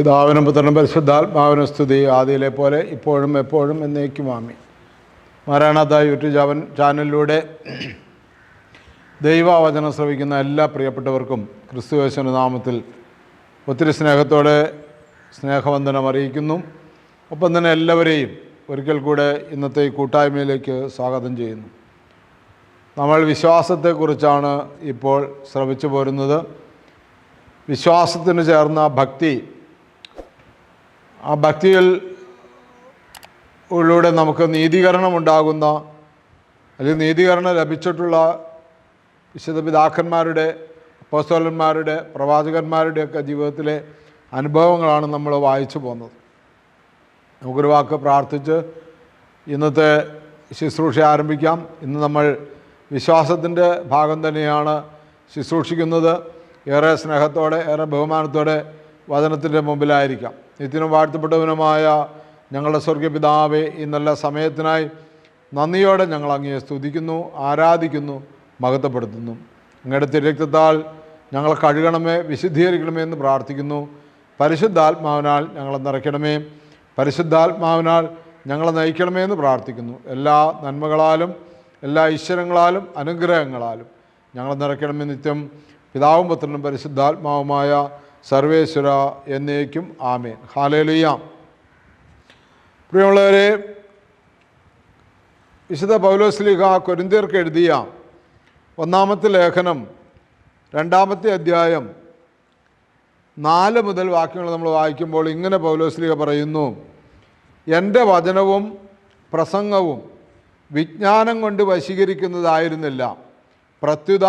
പിതാവിനും പുത്രനും പരിശുദ്ധാത്മാവിനും സ്തുതി ആദിയിലെ പോലെ ഇപ്പോഴും എപ്പോഴും എന്നേക്കും ആമി മാരാണാഥ യൂട്യൂബ് ചാവൻ ചാനലിലൂടെ ദൈവവചനം ശ്രവിക്കുന്ന എല്ലാ പ്രിയപ്പെട്ടവർക്കും ക്രിസ്തുവേശന നാമത്തിൽ ഒത്തിരി സ്നേഹത്തോടെ സ്നേഹവന്ദനം അറിയിക്കുന്നു. ഒപ്പം തന്നെ എല്ലാവരെയും ഒരിക്കൽ കൂടെ ഇന്നത്തെ കൂട്ടായ്മയിലേക്ക് സ്വാഗതം ചെയ്യുന്നു. നമ്മൾ വിശ്വാസത്തെക്കുറിച്ചാണ് ഇപ്പോൾ ശ്രവിച്ചു പോരുന്നത്. വിശ്വാസത്തിന് ചേർന്ന ഭക്തി ആ ഭക്തിയിൽ ിലൂടെ നമുക്ക് നീതീകരണം ഉണ്ടാകുന്ന അല്ലെങ്കിൽ നീതീകരണം ലഭിച്ചിട്ടുള്ള വിശുദ്ധ പിതാക്കന്മാരുടെ അപ്പോസ്തോലന്മാരുടെ പ്രവാചകന്മാരുടെയൊക്കെ ജീവിതത്തിലെ അനുഭവങ്ങളാണ് നമ്മൾ വായിച്ചു പോകുന്നത്. നമുക്കൊരു വാക്ക് പ്രാർത്ഥിച്ച് ഇന്നത്തെ ശുശ്രൂഷ ആരംഭിക്കാം. ഇന്ന് നമ്മൾ വിശ്വാസത്തിന്റെ ഭാഗം തന്നെയാണ് ശുശ്രൂഷിക്കുന്നത്. ഏറെ സ്നേഹത്തോടെ ഏറെ ബഹുമാനത്തോടെ വചനത്തിന്റെ മുമ്പിലായിരിക്കാം. നിത്യനും വാഴ്ത്തപ്പെട്ടവനുമായ ഞങ്ങളുടെ സ്വർഗപിതാവെ ഈ നല്ല സമയത്തിനായി നന്ദിയോടെ ഞങ്ങൾ അങ്ങയെ സ്തുതിക്കുന്നു ആരാധിക്കുന്നു മഹത്വപ്പെടുത്തുന്നു. അങ്ങയുടെ തിരക്തത്താൽ ഞങ്ങൾ കഴുകണമേ വിശുദ്ധീകരിക്കണമേ എന്ന് പ്രാർത്ഥിക്കുന്നു. പരിശുദ്ധാത്മാവിനാൽ ഞങ്ങളെ നിറയ്ക്കണമേ പരിശുദ്ധാത്മാവിനാൽ ഞങ്ങളെ നയിക്കണമേ എന്ന് പ്രാർത്ഥിക്കുന്നു. എല്ലാ നന്മകളാലും എല്ലാ ഈശ്വരങ്ങളാലും അനുഗ്രഹങ്ങളാലും ഞങ്ങളെ നിറയ്ക്കണമേ നിത്യം. പിതാവും പുത്രനും പരിശുദ്ധാത്മാവുമായ സർവേശ്വര എന്നേക്കും ആമേൻ. ഹാലേലുയാം പ്രിയമുള്ളവരെ വിശുദ്ധ പൗലോസ്ലിഹ കൊരിന്തിയർക്ക് എഴുതിയ ഒന്നാമത്തെ ലേഖനം രണ്ടാമത്തെ അധ്യായം നാല് മുതൽ വാക്യങ്ങൾ നമ്മൾ വായിക്കുമ്പോൾ ഇങ്ങനെ പൗലോസ്ലിഹ പറയുന്നു എന്റെ വചനവും പ്രസംഗവും വിജ്ഞാനം കൊണ്ട് വശീകരിക്കുന്നതായിരുന്നില്ല. പ്രത്യുത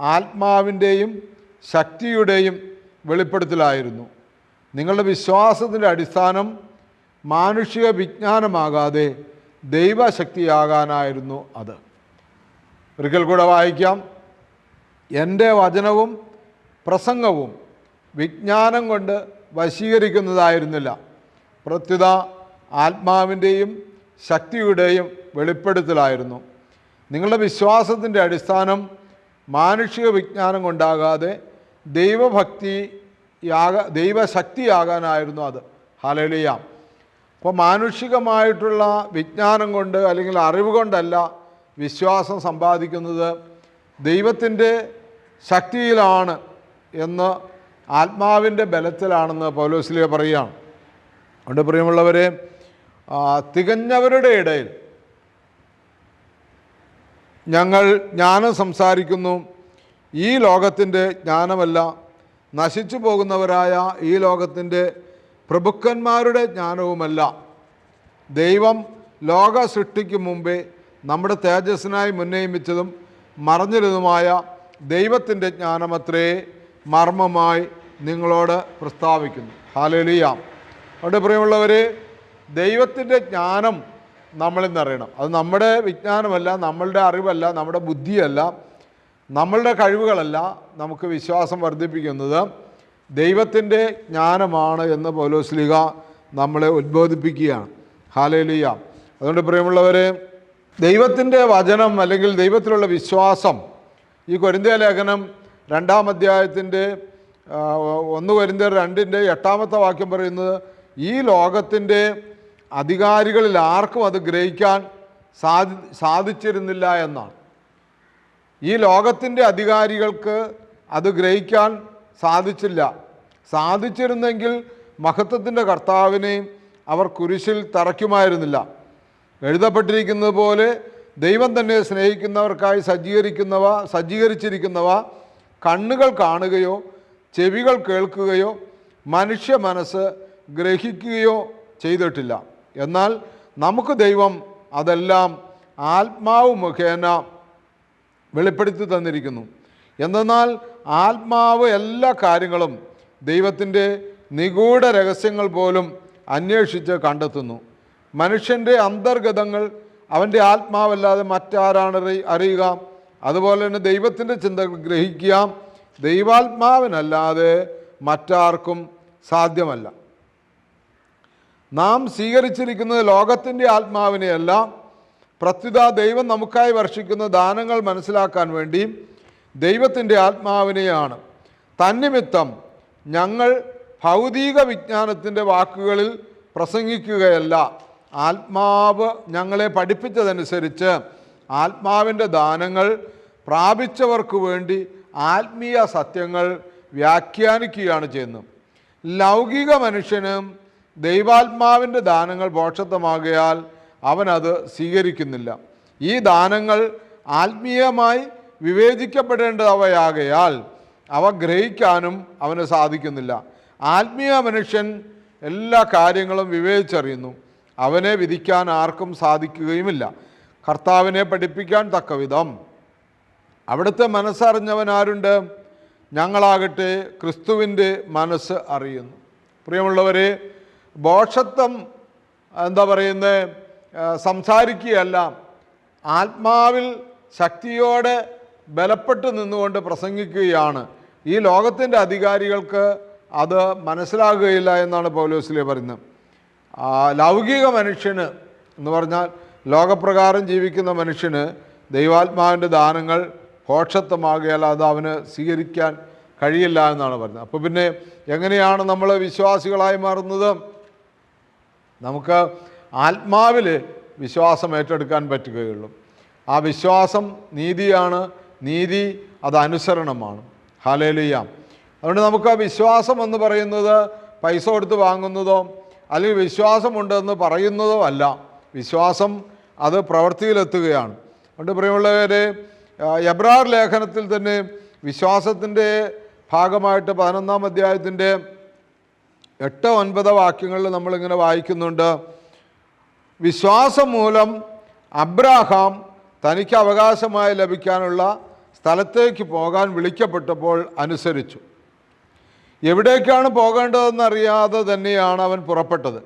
ആത്മാവിന്റെയും ശക്തിയുടെയും വെളിപ്പെടുത്തലായിരുന്നു. നിങ്ങളുടെ വിശ്വാസത്തിന്റെ അടിസ്ഥാനം മാനുഷിക വിജ്ഞാനമാകാതെ ദൈവശക്തിയാകാനായിരുന്നു അത്. ഒരിക്കൽ കൂടെ വായിക്കാം. എന്റെ വചനവും പ്രസംഗവും വിജ്ഞാനം കൊണ്ട് വശീകരിക്കുന്നതായിരുന്നില്ല. പ്രത്യുത ആത്മാവിന്റെയും ശക്തിയുടെയും വെളിപ്പെടുത്തലായിരുന്നു. നിങ്ങളുടെ വിശ്വാസത്തിന്റെ അടിസ്ഥാനം മാനുഷിക വിജ്ഞാനം കൊണ്ടാകാതെ ദൈവഭക്തി യാക ദൈവശക്തിയാകാനായിരുന്നു അത്. ഹലലിയ അപ്പോൾ മാനുഷികമായിട്ടുള്ള വിജ്ഞാനം കൊണ്ട് അല്ലെങ്കിൽ അറിവ് കൊണ്ടല്ല വിശ്വാസം സമ്പാദിക്കുന്നത് ദൈവത്തിന്റെ ശക്തിയിലാണ് എന്ന് ആത്മാവിന്റെ ബലത്തിലാണെന്ന് പൗലോസ്ലിയ പറയുകയാണ്. അതുകൊണ്ട് പ്രിയമുള്ളവരെ തികഞ്ഞവരുടെ ഇടയിൽ ഞങ്ങൾ ജ്ഞാനം സംസാരിക്കുന്നു ഈ ലോകത്തിന്റെ ജ്ഞാനമല്ല നശിച്ചു പോകുന്നവരായ ഈ ലോകത്തിന്റെ പ്രഭുക്കന്മാരുടെ ജ്ഞാനവുമല്ല. ദൈവം ലോക സൃഷ്ടിക്കും മുമ്പേ നമ്മുടെ തേജസ്സിനായി മുന്നയിമിച്ചതും മറഞ്ഞിരുന്നതുമായ ദൈവത്തിന്റെ ജ്ഞാനമത്രേ മർമ്മമായി നിങ്ങളോട് പ്രസ്താവിക്കുന്നു. ഹാലലിയാം അവിടെ പ്രിയമുള്ളവരെ ദൈവത്തിന്റെ ജ്ഞാനം നമ്മളിൽ നിന്നറിയണം. അത് നമ്മുടെ വിജ്ഞാനമല്ല നമ്മളുടെ അറിവല്ല നമ്മുടെ ബുദ്ധിയല്ല. നമ്മളുടെ കഴിവുകളല്ല നമുക്ക് വിശ്വാസം വർദ്ധിപ്പിക്കുന്നത്. ദൈവത്തിന്റെ ജ്ഞാനമാണ് എന്ന് പൗലോസ്ലിക നമ്മളെ ഉദ്ബോധിപ്പിക്കുകയാണ് ഹാലേലിയ അതുകൊണ്ട് പ്രിയമുള്ളവരെ ദൈവത്തിന്റെ വചനം അല്ലെങ്കിൽ ദൈവത്തിലുള്ള വിശ്വാസം ഈ കൊരിന്തിയ ലേഖനം രണ്ടാം അധ്യായത്തിന്റെ ഒന്ന് കൊരിന്ത്യർ രണ്ടിന്റെ എട്ടാമത്തെ വാക്യം പറയുന്നത് ഈ ലോകത്തിന്റെ അധികാരികളിൽ ആർക്കും അത് ഗ്രഹിക്കാൻ സാധി സാധിച്ചിരുന്നില്ല എന്നാണ്. ഈ ലോകത്തിന്റെ അധികാരികൾക്ക് അത് ഗ്രഹിക്കാൻ സാധിച്ചില്ല. സാധിച്ചിരുന്നെങ്കിൽ മഹത്വത്തിന്റെ കർത്താവിനെ അവർ കുരിശിൽ തറയ്ക്കുമായിരുന്നില്ല. എഴുതപ്പെട്ടിരിക്കുന്നത് പോലെ ദൈവം തന്നെ സ്നേഹിക്കുന്നവർക്കായി സജ്ജീകരിക്കുന്നവ സജ്ജീകരിച്ചിരിക്കുന്നവ കണ്ണുകൾ കാണുകയോ ചെവികൾ കേൾക്കുകയോ മനുഷ്യ മനസ്സ് ഗ്രഹിക്കുകയോ ചെയ്തിട്ടില്ല. എന്നാൽ നമുക്ക് ദൈവം അതെല്ലാം ആത്മാവ് മുഖേന വെളിപ്പെടുത്തി തന്നിരിക്കുന്നു. എന്തെന്നാൽ ആത്മാവ് എല്ലാ കാര്യങ്ങളും ദൈവത്തിന്റെ നിഗൂഢ രഹസ്യങ്ങൾ പോലും അന്വേഷിച്ച് കണ്ടെത്തുന്നു. മനുഷ്യന്റെ അന്തർഗതങ്ങൾ അവന്റെ ആത്മാവല്ലാതെ മറ്റാരാണ് അറിയുക? അതുപോലെ തന്നെ ദൈവത്തിന്റെ ചിന്തകൾ ഗ്രഹിക്കുക ദൈവാത്മാവിനല്ലാതെ മറ്റാർക്കും സാധ്യമല്ല. നാം സ്വീകരിച്ചിരിക്കുന്നത് ലോകത്തിന്റെ ആത്മാവിനെയല്ല പ്രത്യുത ദൈവം നമുക്കായി വർഷിക്കുന്ന ദാനങ്ങൾ മനസ്സിലാക്കാൻ വേണ്ടി ദൈവത്തിന്റെ ആത്മാവിനെയാണ്. തന്നിമിത്തം ഞങ്ങൾ ഭൗതിക വിജ്ഞാനത്തിന്റെ വാക്കുകളിൽ പ്രസംഗിക്കുകയല്ല. ആത്മാവ് ഞങ്ങളെ പഠിപ്പിച്ചതനുസരിച്ച് ആത്മാവിന്റെ ദാനങ്ങൾ പ്രാപിച്ചവർക്ക് വേണ്ടി ആത്മീയ സത്യങ്ങൾ വ്യാഖ്യാനിക്കുകയാണ് ചെയ്യുന്നത്. ലൗകിക മനുഷ്യനും ദൈവാത്മാവിന്റെ ദാനങ്ങൾ ബോക്ഷത്വമാകയാൽ അവനത് സ്വീകരിക്കുന്നില്ല. ഈ ദാനങ്ങൾ ആത്മീയമായി വിവേചിക്കപ്പെടേണ്ടവയാകയാൽ അവ ഗ്രഹിക്കാനും അവന് സാധിക്കുന്നില്ല. ആത്മീയ മനുഷ്യൻ എല്ലാ കാര്യങ്ങളും വിവേചിച്ചറിയുന്നു. അവനെ വിധിക്കാൻ ആർക്കും സാധിക്കുകയുമില്ല. കർത്താവിനെ പഠിപ്പിക്കാൻ തക്കവിധം. അവിടുത്തെ മനസ്സറിഞ്ഞവൻ ആരുണ്ട്? ഞങ്ങളാകട്ടെ ക്രിസ്തുവിന്റെ മനസ്സ് അറിയുന്നു. പ്രിയമുള്ളവരെ ബോഷത്വം എന്താ പറയുന്നത്? സംസാരിക്കുകയല്ല ആത്മാവിൽ ശക്തിയോടെ ബലപ്പെട്ട് നിന്നുകൊണ്ട് പ്രസംഗിക്കുകയാണ്. ഈ ലോകത്തിന്റെ അധികാരികൾക്ക് അത് മനസ്സിലാകുകയില്ല എന്നാണ് പൗലോസിലെ പറയുന്നത്. ലൗകിക മനുഷ്യന് എന്ന് പറഞ്ഞാൽ ലോകപ്രകാരം ജീവിക്കുന്ന മനുഷ്യന് ദൈവാത്മാവിന്റെ ദാനങ്ങൾ ഭോക്ഷത്വമാകിയാൽ അത് അവന് സ്വീകരിക്കാൻ കഴിയില്ല എന്നാണ് പറയുന്നത്. അപ്പോൾ പിന്നെ എങ്ങനെയാണ് നമ്മൾ വിശ്വാസികളായി മാറുന്നത്? നമുക്ക് ആത്മാവിൽ വിശ്വാസം ഏറ്റെടുക്കാൻ പറ്റുകയുള്ളൂ. ആ വിശ്വാസം നീതിയാണ്. നീതി അത് അനുസരണമാണ്. ഹാലേലിയാം അതുകൊണ്ട് നമുക്ക് ആ വിശ്വാസം എന്ന് പറയുന്നത് പൈസ കൊടുത്ത് വാങ്ങുന്നതോ അല്ലെങ്കിൽ വിശ്വാസമുണ്ടെന്ന് പറയുന്നതോ അല്ല. വിശ്വാസം അത് പ്രവൃത്തിയിലെത്തുകയാണ്. അതുകൊണ്ട് പ്രിയമുള്ളവരെ എബ്രാർ ലേഖനത്തിൽ തന്നെ വിശ്വാസത്തിന്റെ ഭാഗമായിട്ട് പതിനൊന്നാം അധ്യായത്തിന്റെ എട്ട് ഒൻപത് വാക്യങ്ങളിൽ നമ്മളിങ്ങനെ വായിക്കുന്നുണ്ട്. വിശ്വാസം മൂലം അബ്രാഹാം തനിക്ക് അവകാശമായി ലഭിക്കാനുള്ള സ്ഥലത്തേക്ക് പോകാൻ വിളിക്കപ്പെട്ടപ്പോൾ അനുസരിച്ചു. എവിടേക്കാണ് പോകേണ്ടതെന്നറിയാതെ തന്നെയാണ് അവൻ പുറപ്പെട്ടത്.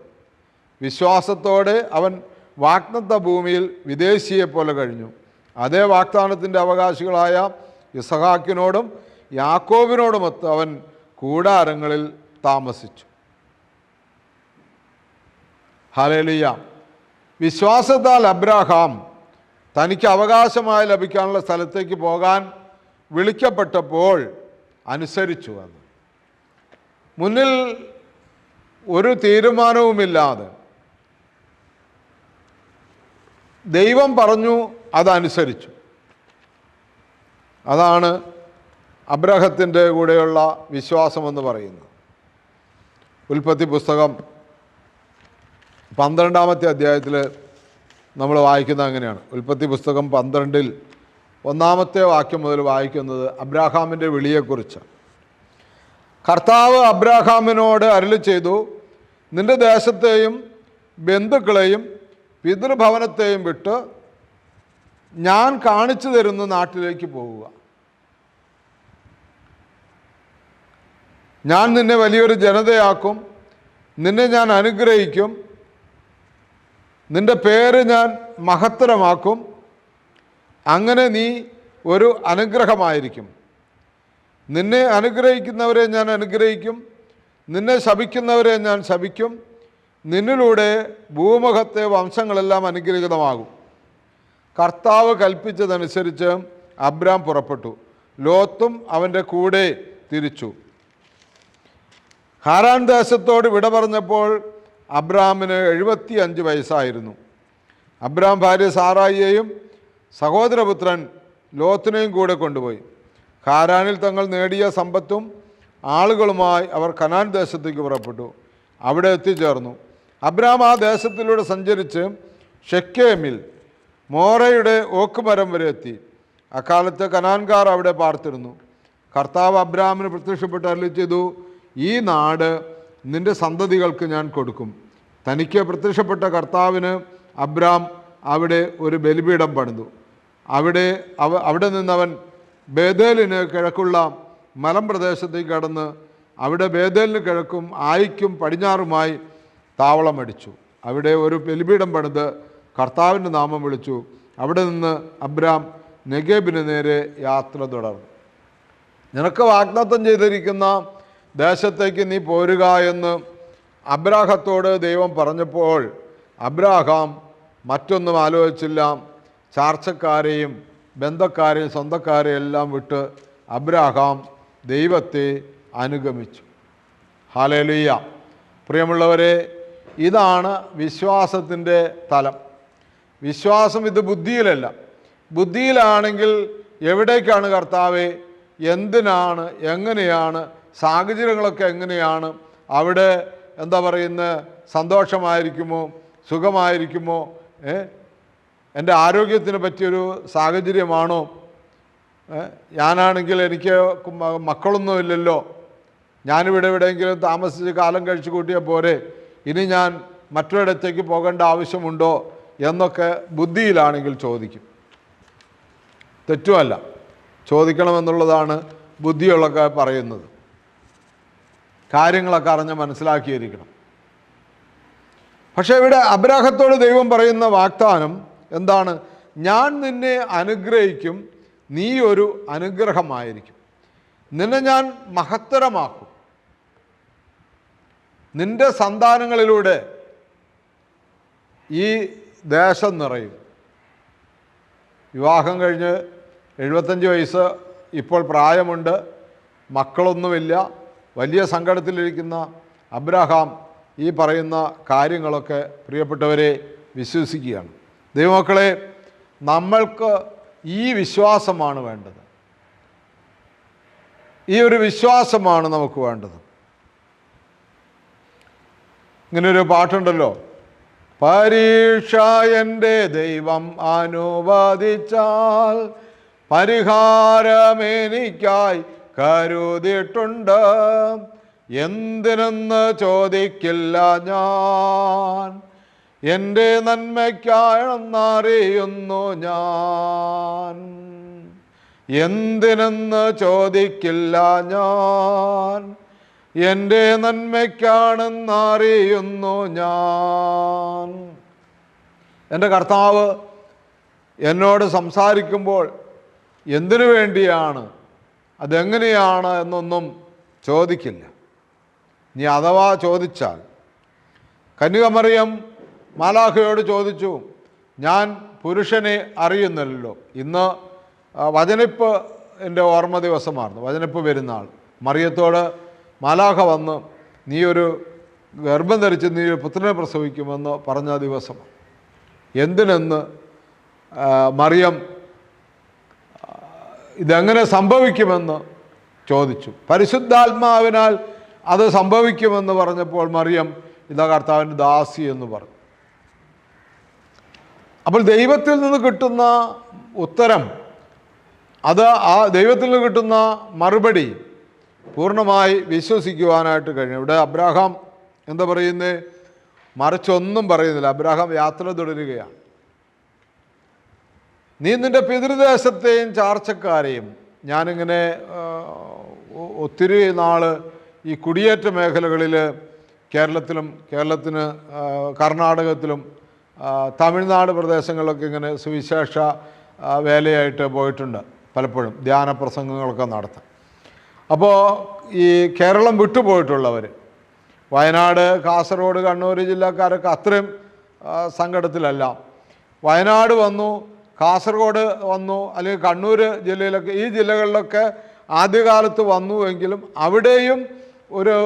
വിശ്വാസത്തോടെ അവൻ വാഗ്ദത്ത ഭൂമിയിൽ വിദേശിയെ പോലെ കഴിഞ്ഞു. അതേ വാഗ്ദാനത്തിന്റെ അവകാശികളായ ഇസഹാക്കിനോടും യാക്കോബിനോടുമൊത്ത് അവൻ കൂടാരങ്ങളിൽ താമസിച്ചു. ഹലേലിയ വിശ്വാസത്താൽ അബ്രാഹാം തനിക്ക് അവകാശമായി ലഭിക്കാനുള്ള സ്ഥലത്തേക്ക് പോകാൻ വിളിക്കപ്പെട്ടപ്പോൾ അനുസരിച്ചു അത് മുന്നിൽ ഒരു തീരുമാനവുമില്ലാതെ ദൈവം പറഞ്ഞു അതനുസരിച്ചു. അതാണ് അബ്രഹത്തിന്റെ കൂടെയുള്ള വിശ്വാസമെന്ന് പറയുന്നത്. ഉൽപ്പത്തി പുസ്തകം പന്ത്രണ്ടാമത്തെ അധ്യായത്തിൽ നമ്മൾ വായിക്കുന്നത് അങ്ങനെയാണ്. ഉൽപ്പത്തി പുസ്തകം പന്ത്രണ്ടിൽ ഒന്നാമത്തെ വാക്യം മുതൽ വായിക്കുന്നത് അബ്രാഹാമിന്റെ വിളിയെക്കുറിച്ച് കർത്താവ് അബ്രാഹാമിനോട് അരുളി ചെയ്തു നിന്റെ ദേശത്തെയും ബന്ധുക്കളെയും പിതൃഭവനത്തെയും വിട്ട് ഞാൻ കാണിച്ചു തരുന്ന നാട്ടിലേക്ക് പോവുക. ഞാൻ നിന്നെ വലിയൊരു ജനതയാക്കും നിന്നെ ഞാൻ അനുഗ്രഹിക്കും നിന്റെ പേര് ഞാൻ മഹത്തരമാക്കും. അങ്ങനെ നീ ഒരു അനുഗ്രഹമായിരിക്കും. നിന്നെ അനുഗ്രഹിക്കുന്നവരെ ഞാൻ അനുഗ്രഹിക്കും. നിന്നെ ശപിക്കുന്നവരെ ഞാൻ ശപിക്കും. നിന്നിലൂടെ ഭൂമുഖത്തെ വംശങ്ങളെല്ലാം അനുഗ്രഹീതമാകും. കർത്താവ് കൽപ്പിച്ചതനുസരിച്ച് അബ്രാം പുറപ്പെട്ടു. ലോത്തും അവന്റെ കൂടെ തിരിച്ചു. ഹാരാൻ ദേശത്തോട് വിട പറഞ്ഞപ്പോൾ അബ്രാമിന് എഴുപത്തി അഞ്ച് വയസ്സായിരുന്നു. അബ്രാം ഭാര്യ സാറായിയെയും സഹോദരപുത്രൻ ലോത്തിനെയും കൂടെ കൊണ്ടുപോയി. ഹാരാനിൽ തങ്ങൾ നേടിയ സമ്പത്തും ആളുകളുമായി അവർ കനാൻ ദേശത്തേക്ക് പുറപ്പെട്ടു. അവിടെ എത്തിച്ചേർന്നു. അബ്രാം ആ ദേശത്തിലൂടെ സഞ്ചരിച്ച് ഷെക്കേമിൽ മോറയുടെ ഓക്കുമരം വരെ എത്തി. അക്കാലത്ത് കനാൻകാർ അവിടെ പാർത്തിരുന്നു. കർത്താവ് അബ്രാമിന് പ്രത്യക്ഷപ്പെട്ട് അരളി ചെയ്തു ഈ നാട് നിന്റെ സന്തതികൾക്ക് ഞാൻ കൊടുക്കും. തനിക്ക് പ്രത്യക്ഷപ്പെട്ട കർത്താവിന് അബ്രാം അവിടെ ഒരു ബലിപീഠം പണിതു. അവിടെ അവ അവിടെ നിന്നവൻ ബേദേലിന് കിഴക്കുള്ള മലമ്പ്രദേശത്തേക്ക് കടന്ന് അവിടെ ബേദേലിന് കിഴക്കും ആയിക്കും പടിഞ്ഞാറുമായി താവളമടിച്ചു അവിടെ ഒരു ബലിപീഠം പണിത് കർത്താവിന്റെ നാമം വിളിച്ചു. അവിടെ നിന്ന് അബ്രാം നെഗേബിന് നേരെ യാത്ര തുടർന്നു. നിനക്ക് വാഗ്ദത്തം ചെയ്തിരിക്കുന്ന ദേശത്തേക്ക് നീ പോരുക എന്ന് അബ്രാഹത്തോട് ദൈവം പറഞ്ഞപ്പോൾ അബ്രാഹാം മറ്റൊന്നും ആലോചിച്ചില്ല. ചാർച്ചക്കാരെയും ബന്ധക്കാരെയും സ്വന്തക്കാരെയും എല്ലാം വിട്ട് അബ്രാഹാം ദൈവത്തെ അനുഗമിച്ചു. ഹാലേലുയ്യ പ്രിയമുള്ളവരെ ഇതാണ് വിശ്വാസത്തിന്റെ തലം. വിശ്വാസം ഇത് ബുദ്ധിയിലല്ല. ബുദ്ധിയിലാണെങ്കിൽ എവിടേക്കാണ് കർത്താവ്? എന്തിനാണ്? എങ്ങനെയാണ്? സാഹചര്യങ്ങളൊക്കെ എങ്ങനെയാണ്? അവിടെ എന്താ പറയുന്ന? സന്തോഷമായിരിക്കുമോ? സുഖമായിരിക്കുമോ? എന്റെ ആരോഗ്യത്തിന് പറ്റിയൊരു സാഹചര്യമാണോ? ഞാനാണെങ്കിൽ എനിക്ക് മക്കളൊന്നുമില്ലല്ലോ ഞാനിവിടെ എവിടെയെങ്കിലും താമസിച്ച് കാലം കഴിച്ചു കൂട്ടിയ പോരെ. ഇനി ഞാൻ മറ്റൊരിടത്തേക്ക് പോകേണ്ട ആവശ്യമുണ്ടോ എന്നൊക്കെ ബുദ്ധിയിലാണെങ്കിൽ ചോദിക്കും. തെറ്റുമല്ല. ചോദിക്കണമെന്നുള്ളതാണ് ബുദ്ധിയുള്ളൊക്കെ പറയുന്നത്. കാര്യങ്ങളൊക്കെ അറിഞ്ഞ് മനസ്സിലാക്കിയിരിക്കണം. പക്ഷേ ഇവിടെ അബ്രാഹത്തോട് ദൈവം പറയുന്ന വാഗ്ദാനം എന്താണ്? ഞാൻ നിന്നെ അനുഗ്രഹിക്കും നീ ഒരു അനുഗ്രഹമായിരിക്കും. നിന്നെ ഞാൻ മഹത്തരമാക്കും. നിന്റെ സന്താനങ്ങളിലൂടെ ഈ ദേശം നിറയും. വിവാഹം കഴിഞ്ഞ് എഴുപത്തഞ്ച് വയസ്സ് ഇപ്പോൾ പ്രായമുണ്ട്. മക്കളൊന്നുമില്ല. വലിയ സങ്കടത്തിലിരിക്കുന്ന അബ്രഹാം ഈ പറയുന്ന കാര്യങ്ങളൊക്കെ പ്രിയപ്പെട്ടവരെ വിശ്വസിക്കുകയാണ്. ദൈവമക്കളെ നമ്മൾക്ക് ഈ വിശ്വാസമാണ് വേണ്ടത്. ഈ ഒരു വിശ്വാസമാണ് നമുക്ക് വേണ്ടത്. ഇങ്ങനൊരു പാട്ടുണ്ടല്ലോ. പരീക്ഷ എന്റെ ദൈവം അനുവദിച്ചാൽ പരിഹാരമെനിക്കായി കരുതിയിട്ടുണ്ട്. എന്തിനെന്ന് ചോദിക്കില്ല ഞാൻ. എന്റെ നന്മയ്ക്കായെന്നറിയുന്നു ഞാൻ. എന്തിനെന്ന് ചോദിക്കില്ല ഞാൻ. എന്റെ നന്മയ്ക്കാണെന്നറിയുന്നു ഞാൻ. എന്റെ കർത്താവ് എന്നോട് സംസാരിക്കുമ്പോൾ എന്തിനു വേണ്ടിയാണ് അതെങ്ങനെയാണ് എന്നൊന്നും ചോദിക്കില്ല. ഇനി അഥവാ ചോദിച്ചാൽ കന്യകമറിയം മാലാഖയോട് ചോദിച്ചു ഞാൻ പുരുഷനെ അറിയുന്നില്ലല്ലോ ഇന്ന് വചനിപ്പ് എന്റെ ഓർമ്മ ദിവസമായിരുന്നു വചനിപ്പ് പെരുന്നാൾ. മറിയത്തോട് മാലാഖ വന്ന് നീ ഒരു ഗർഭം ധരിച്ച് നീ ഒരു പുത്രനെ പ്രസവിക്കുമെന്ന് പറഞ്ഞ ദിവസം. എന്തിനെന്ന് മറിയം ഇതെങ്ങനെ സംഭവിക്കുമെന്ന് ചോദിച്ചു. പരിശുദ്ധാത്മാവിനാൽ അത് സംഭവിക്കുമെന്ന് പറഞ്ഞപ്പോൾ മറിയം ഇതാ കർത്താവിന്റെ ദാസി എന്ന് പറഞ്ഞു. അപ്പോൾ ദൈവത്തിൽ നിന്ന് കിട്ടുന്ന ഉത്തരം അത് ആ ദൈവത്തിൽ നിന്ന് കിട്ടുന്ന മറുപടി പൂർണമായി വിശ്വസിക്കുവാനായിട്ട് കഴിഞ്ഞു. ഇവിടെ അബ്രാഹാം എന്താ പറയുന്നത് മറിച്ചൊന്നും പറയുന്നില്ല. അബ്രാഹാം യാത്ര തുടരുകയാണ്. നീ നിന്റെ പിതൃദേശത്തെയും ചാർച്ചക്കാരെയും ഞാനിങ്ങനെ ഒത്തിരി നാൾ ഈ കുടിയേറ്റ മേഖലകളിൽ കേരളത്തിലും കേരളത്തിന് കർണാടകത്തിലും തമിഴ്നാട് പ്രദേശങ്ങളിലൊക്കെ ഇങ്ങനെ സുവിശേഷ വേലയായിട്ട് പോയിട്ടുണ്ട് പലപ്പോഴും ധ്യാന പ്രസംഗങ്ങളൊക്കെ നടത്താം അപ്പോൾ ഈ കേരളം വിട്ടുപോയിട്ടുള്ളവർ വയനാട് കാസർഗോഡ് കണ്ണൂർ ജില്ലക്കാരൊക്കെ അത്രയും സങ്കടത്തിലല്ല. വയനാട് വന്നു കാസർഗോഡ് വന്നു അല്ലെങ്കിൽ കണ്ണൂർ ജില്ലയിലൊക്കെ ഈ ജില്ലകളിലൊക്കെ ആദ്യകാലത്ത് വന്നു എങ്കിലും അവിടെയും ഒരു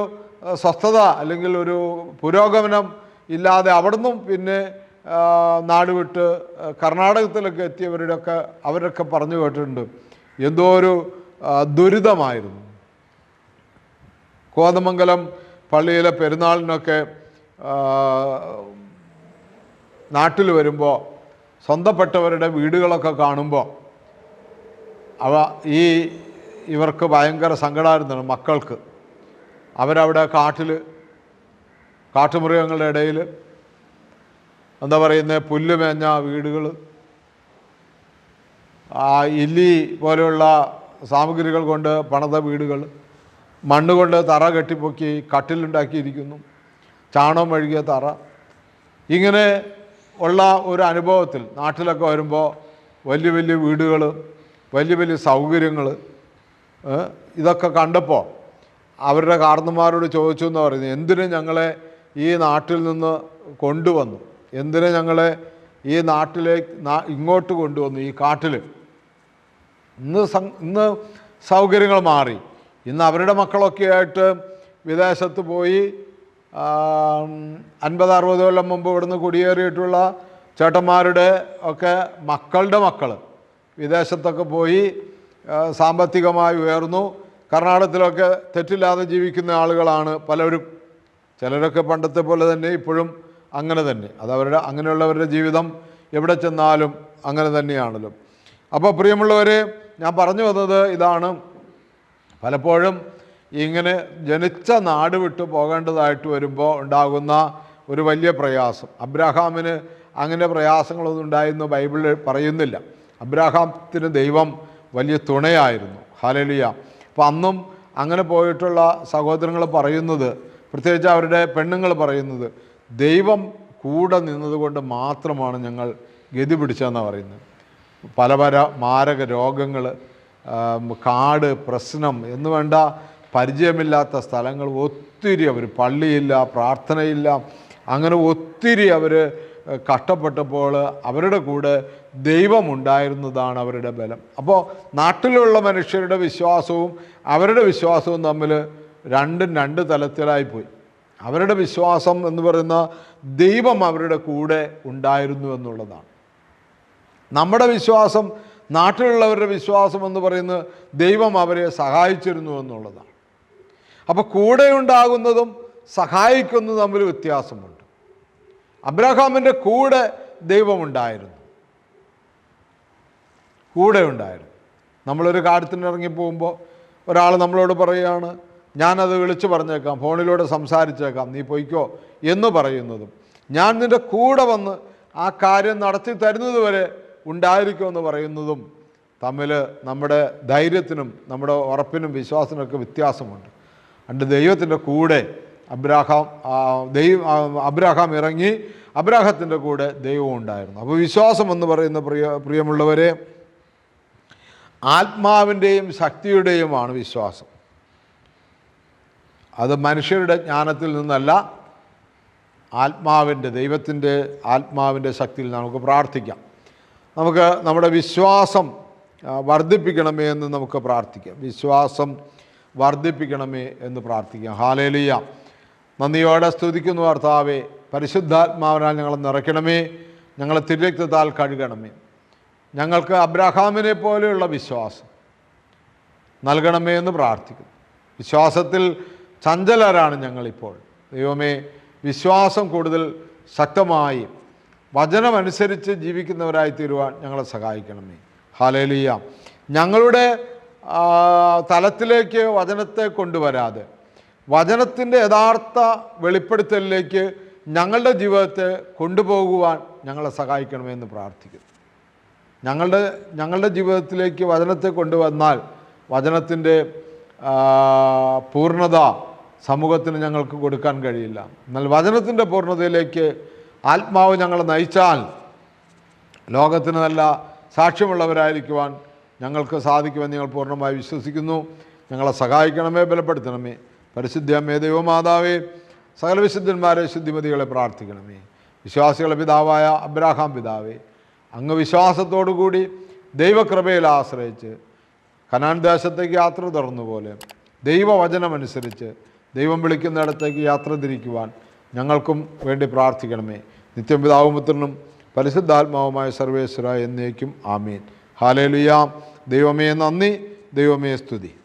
സ്വസ്ഥത അല്ലെങ്കിൽ ഒരു പുരോഗമനം ഇല്ലാതെ അവിടുന്നും പിന്നെ നാടുവിട്ട് കർണാടകത്തിലൊക്കെ എത്തിയവരുടെയൊക്കെ അവരൊക്കെ പറഞ്ഞു കേട്ടിട്ടുണ്ട്. എന്തോ ഒരു ദുരിതമായിരുന്നു. കോതമംഗലം പള്ളിയിലെ പെരുന്നാളിനൊക്കെ നാട്ടിൽ വരുമ്പോൾ സ്വന്തപ്പെട്ടവരുടെ വീടുകളൊക്കെ കാണുമ്പോൾ അവ ഈ ഇവർക്ക് ഭയങ്കര സങ്കടമായിരുന്നു മക്കൾക്ക്. അവരവിടെ കാട്ടിൽ കാട്ടുമൃഗങ്ങളുടെ ഇടയിൽ എന്താ പറയുന്നത് പുല്ല് മേഞ്ഞ വീടുകൾ ഇല്ലി പോലെയുള്ള സാമഗ്രികൾ കൊണ്ട് പണിത വീടുകൾ മണ്ണ് കൊണ്ട് തറ കെട്ടിപ്പൊക്കി കട്ടിലുണ്ടാക്കിയിരിക്കുന്നു ചാണകം മെഴുകിയ തറ. ഇങ്ങനെ ഉള്ള ഒരു അനുഭവത്തിൽ നാട്ടിലൊക്കെ വരുമ്പോൾ വലിയ വലിയ വീടുകൾ വലിയ വലിയ സൗകര്യങ്ങൾ ഇതൊക്കെ കണ്ടപ്പോൾ അവരുടെ കാർന്നുമാരോട് ചോദിച്ചു എന്ന് പറയുന്നത് എന്തിനു ഞങ്ങളെ ഈ നാട്ടിൽ നിന്ന് കൊണ്ടുവന്നു? എന്തിനു ഞങ്ങളെ ഈ നാട്ടിലേക്ക് ഇങ്ങോട്ട് കൊണ്ടുവന്നു ഈ കാട്ടിൽ ഇന്ന് ഇന്ന് സൗകര്യങ്ങൾ മാറി. ഇന്ന് അവരുടെ മക്കളൊക്കെ ആയിട്ട് വിദേശത്ത് പോയി അൻപത് അറുപത് കൊല്ലം മുമ്പ് ഇവിടുന്ന് കുടിയേറിയിട്ടുള്ള ചേട്ടന്മാരുടെ ഒക്കെ മക്കളുടെ മക്കൾ വിദേശത്തൊക്കെ പോയി സാമ്പത്തികമായി ഉയർന്നു. കർണാടകത്തിലൊക്കെ തെറ്റില്ലാതെ ജീവിക്കുന്ന ആളുകളാണ് പലരും. ചിലരൊക്കെ പണ്ടത്തെ പോലെ തന്നെ ഇപ്പോഴും അങ്ങനെ തന്നെ. അതവരുടെ അങ്ങനെയുള്ളവരുടെ ജീവിതം എവിടെ ചെന്നാലും അങ്ങനെ തന്നെയാണല്ലോ. അപ്പോൾ പ്രിയമുള്ളവരെ ഞാൻ പറഞ്ഞു വന്നത് ഇതാണ്. പലപ്പോഴും ഇങ്ങനെ ജനിച്ച നാട് വിട്ടു പോകേണ്ടതായിട്ട് വരുമ്പോൾ ഉണ്ടാകുന്ന ഒരു വലിയ പ്രയാസം. അബ്രാഹാമിന് അങ്ങനെ പ്രയാസങ്ങളൊന്നും ഉണ്ടായിരുന്നു ബൈബിളിൽ പറയുന്നില്ല. അബ്രാഹാമത്തിന് ദൈവം വലിയ തുണയായിരുന്നു. ഹാലലിയ അപ്പം അന്നും അങ്ങനെ പോയിട്ടുള്ള സഹോദരങ്ങൾ പറയുന്നത് പ്രത്യേകിച്ച് അവരുടെ പെണ്ണുങ്ങൾ പറയുന്നത് ദൈവം കൂടെ നിന്നതുകൊണ്ട് മാത്രമാണ് ഞങ്ങൾ ഗതി പിടിച്ചതെന്നാണ് പറയുന്നത്. പല പല മാരക രോഗങ്ങൾ കാട് പ്രശ്നം എന്ന് വേണ്ട പരിചയമില്ലാത്ത സ്ഥലങ്ങൾ ഒത്തിരി അവർ പള്ളിയില്ല പ്രാർത്ഥനയില്ല അങ്ങനെ ഒത്തിരി അവർ കഷ്ടപ്പെട്ടപ്പോൾ അവരുടെ കൂടെ ദൈവമുണ്ടായിരുന്നതാണ് അവരുടെ ബലം. അപ്പോൾ നാട്ടിലുള്ള മനുഷ്യരുടെ വിശ്വാസവും അവരുടെ വിശ്വാസവും തമ്മിൽ രണ്ടും രണ്ട് തലത്തിലായിപ്പോയി അവരുടെ വിശ്വാസം എന്ന് പറയുന്ന ദൈവം അവരുടെ കൂടെ ഉണ്ടായിരുന്നു എന്നുള്ളതാണ്. നമ്മുടെ വിശ്വാസം നാട്ടിലുള്ളവരുടെ വിശ്വാസം എന്ന് പറയുന്നത് ദൈവം അവരെ സഹായിച്ചിരുന്നു എന്നുള്ളതാണ്. അപ്പോൾ കൂടെ ഉണ്ടാകുന്നതും സഹായിക്കുന്നതും തമ്മിൽ വ്യത്യാസമുണ്ട്. അബ്രഹാമിന്റെ കൂടെ ദൈവമുണ്ടായിരുന്നു. കൂടെ ഉണ്ടായിരുന്നു. നമ്മളൊരു കാര്യത്തിന് ഇറങ്ങി പോകുമ്പോൾ ഒരാൾ നമ്മളോട് പറയുകയാണ് ഞാനത് വിളിച്ചു പറഞ്ഞേക്കാം ഫോണിലൂടെ സംസാരിച്ചേക്കാം നീ പൊയ്ക്കോ എന്ന് പറയുന്നതും ഞാൻ നിന്റെ കൂടെ വന്ന് ആ കാര്യം നടത്തി തരുന്നത് വരെ ഉണ്ടായിരിക്കുമെന്ന് പറയുന്നതും തമ്മിൽ നമ്മുടെ ധൈര്യത്തിനും നമ്മുടെ ഉറപ്പിനും വിശ്വാസത്തിനൊക്കെ വ്യത്യാസമുണ്ട്. അണ്ട് ദൈവത്തിന്റെ കൂടെ അബ്രാഹാം ദൈവം അബ്രാഹാം ഇറങ്ങി അബ്രാഹത്തിന്റെ കൂടെ ദൈവം ഉണ്ടായിരുന്നു. അപ്പോൾ വിശ്വാസം എന്ന് പറയുന്ന പ്രിയ പ്രിയമുള്ളവരെ ആത്മാവിന്റെയും ശക്തിയുടെയുമാണ് വിശ്വാസം. അത് മനുഷ്യരുടെ ജ്ഞാനത്തിൽ നിന്നല്ല ആത്മാവിന്റെ ദൈവത്തിന്റെ ആത്മാവിന്റെ ശക്തിയിൽ നമുക്ക് പ്രാർത്ഥിക്കാം. നമുക്ക് നമ്മുടെ വിശ്വാസം വർദ്ധിപ്പിക്കണമേ എന്ന് നമുക്ക് പ്രാർത്ഥിക്കാം. വിശ്വാസം വർദ്ധിപ്പിക്കണമേ എന്ന് പ്രാർത്ഥിക്കാം. ഹാലേലിയ നന്ദിയോടെ സ്തുതിക്കുന്നു കർത്താവേ. പരിശുദ്ധാത്മാവിനാൽ ഞങ്ങളെ നിറയ്ക്കണമേ. ഞങ്ങളെ തിരുരക്തത്താൽ കഴുകണമേ. ഞങ്ങൾക്ക് അബ്രഹാമിനെ പോലെയുള്ള വിശ്വാസം നൽകണമേ എന്ന് പ്രാർത്ഥിക്കുന്നു. വിശ്വാസത്തിൽ ചഞ്ചലരാണ് ഞങ്ങളിപ്പോൾ. ദൈവമേ വിശ്വാസം കൂടുതൽ ശക്തമായി വചനമനുസരിച്ച് ജീവിക്കുന്നവരായി തീരുവാൻ ഞങ്ങളെ സഹായിക്കണമേ. ഹാലേലിയ ഞങ്ങളുടെ തലത്തിലേക്ക് വചനത്തെ കൊണ്ടുവരാതെ വചനത്തിന്റെ യഥാർത്ഥ വെളിപ്പെടുത്തലിലേക്ക് ഞങ്ങളുടെ ജീവിതത്തെ കൊണ്ടുപോകുവാൻ ഞങ്ങളെ സഹായിക്കണമെന്ന് പ്രാർത്ഥിക്കുന്നു. ഞങ്ങളുടെ ഞങ്ങളുടെ ജീവിതത്തിലേക്ക് വചനത്തെ കൊണ്ടുവന്നാൽ വചനത്തിന്റെ പൂർണത സമൂഹത്തിന് ഞങ്ങൾക്ക് കൊടുക്കാൻ കഴിയില്ല. എന്നാൽ വചനത്തിന്റെ പൂർണതയിലേക്ക് ആത്മാവ് ഞങ്ങളെ നയിച്ചാൽ ലോകത്തിന് നല്ല സാക്ഷ്യമുള്ളവരായിരിക്കുവാൻ ഞങ്ങൾക്ക് സാധിക്കുമെന്ന് ഞങ്ങൾ പൂർണമായി വിശ്വസിക്കുന്നു. ഞങ്ങളെ സഹായിക്കണമേ ബലപ്പെടുത്തണമേ. പരിശുദ്ധമേ ദൈവമാതാവേ സകല വിശുദ്ധന്മാരെ ശുദ്ധിമതികളെ പ്രാർത്ഥിക്കണമേ. വിശ്വാസികളുടെ പിതാവായ അബ്രാഹാം പിതാവേ അങ്ങ് വിശ്വാസത്തോടുകൂടി ദൈവകൃപയിൽ ആശ്രയിച്ച് കനാൻ ദേശത്തേക്ക് യാത്ര തുറന്നു പോലെ ദൈവവചനമനുസരിച്ച് ദൈവം വിളിക്കുന്നിടത്തേക്ക് യാത്ര തിരിക്കുവാൻ ഞങ്ങൾക്കും വേണ്ടി പ്രാർത്ഥിക്കണമേ. നിത്യം പിതാവും പുത്രനും പരിശുദ്ധാത്മാവുമായ സർവേശ്വര എന്നേക്കും ആമീൻ. ഹാലേലുയാം. ദൈവമേ നന്ദി ദൈവമേ സ്തുതി.